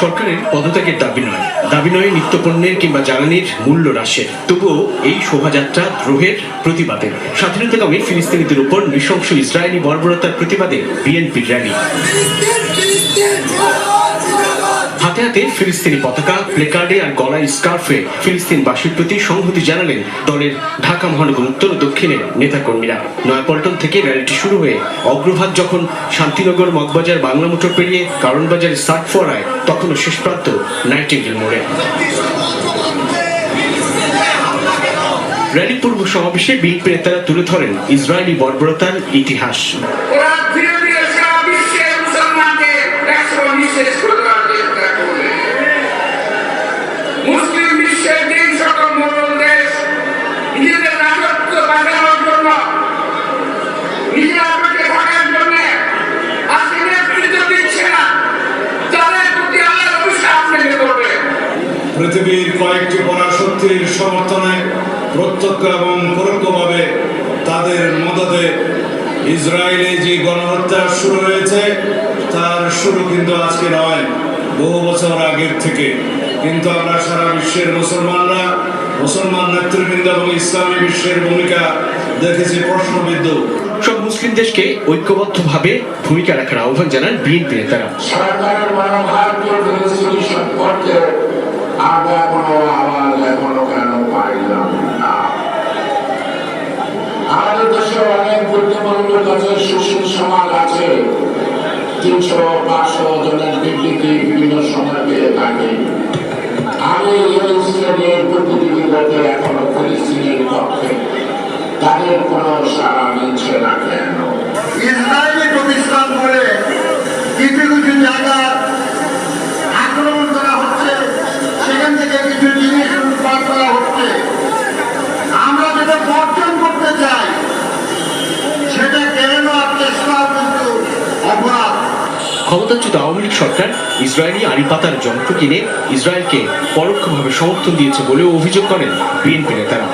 সরকারের পদত্যাগের দাবি নয়। দাবি নয় নিত্যপণ্যের কিংবা জ্বালানির মূল্য হ্রাসের। তবুও এই শোভাযাত্রা দ্রোহের প্রতিবাদে। স্বাধীনতাকামী ফিলিস্তিনিদের উপর নৃশংস ইসরায়েলি বর্বরতার প্রতিবাদে বিএনপির র্যালি। হাতে হাতে ফিলিস্তিনি পতাকা, প্লেকার্ডে আর গলায় স্কার্ফে ফিলিস্তিনবাসীর প্রতি সংহতি জানালেন দলের ঢাকা মহানগর উত্তর দক্ষিণের নেতাকর্মীরা। নয়াপল্টন থেকে র্যালিটি শুরু হয়ে অগ্রভাগ যখন শান্তিনগর, মগবাজার, বাংলা মোটর পেরিয়ে কারণবাজার সার্ট ফরায় তখনও শেষ প্রান্ত নাইটিঙ্গেল মোড়ে। র্যালি পূর্ব সমাবেশে বিএনপি নেতারা তুলে ধরেন ইসরায়েলি বর্বরতার ইতিহাস। পৃথিবীর কয়েকটি পরাশক্তির সমর্থনে প্রত্যক্ষ এবং পরোক্ষভাবে তাদের মদতে ইসরায়েলে যে গণহত্যা শুরু হয়েছে তার শুরু কিন্তু আজকে নয় বহু বছর আগের থেকে। কিন্তু আমরা সারা বিশ্বের মুসলমানরা মুসলমান নেতৃবৃন্দ এবং ইসলামী বিশ্বের ভূমিকা দেখেছি প্রশ্নবিদ্ধ। সব মুসলিম দেশকে ঐক্যবদ্ধভাবে ভূমিকা রাখার আহ্বান জানান বিএনপি নেতারা। গুরুত্বপূর্ণ কাছে সুশীল সমাজ আছে। তিনশো, পাঁচশো জনের বিবৃতি বিভিন্ন সময় পেয়ে থাকি। আমি এই প্রতিনিধিগত এখনও ফিলিস্তিনের পক্ষে তাদের কোনো সাড়া মিলছে না কেন? ইসরায়েলি প্রতিষ্ঠান বলে কিছু কিছু জায়গা আক্রমণ করা হচ্ছে। সেখান থেকে কিছু জিনিস উৎপাদ করা হচ্ছে। ক্ষমতাচ্যুত আওয়ামী লীগ সরকার ইসরায়েলি আড়িপাতার যন্ত্র কিনে ইসরায়েলকে পরোক্ষভাবে সমর্থন দিয়েছে বলেও অভিযোগ করেন বিএনপি নেতারা।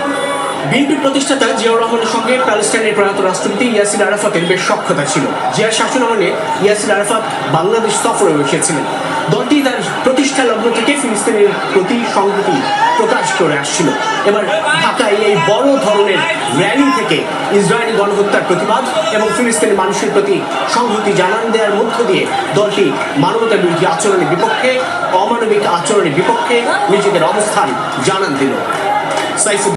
বিএনপি প্রতিষ্ঠাতা জিয়াউর রহমানের সঙ্গে প্যালেস্টাইনের প্রয়াত রাষ্ট্রপতি ইয়াসির আরাফাতের বেশ সক্ষতা ছিল। জিয়ার শাসনামলে ইয়াসির আরাফাত বাংলাদেশ সফরে এসেছিলেন। দলটি তার প্রতিষ্ঠা লগ্ন থেকে ফিলিস্তিনের প্রতি সংহতি প্রকাশ করে আসছিল। এবার ঢাকায় এই বড় ধরনের র্যালি থেকে ইসরায়েলি গণহত্যার প্রতিবাদ এবং ফিলিস্তিনি মানুষের প্রতি সংহতি জানান দেওয়ার মধ্য দিয়ে দলটি মানবতা বিরোধী আচরণের বিপক্ষে, অমানবিক আচরণের বিপক্ষে নিজেদের অবস্থান জানান দিল। সাইফুদ্দিন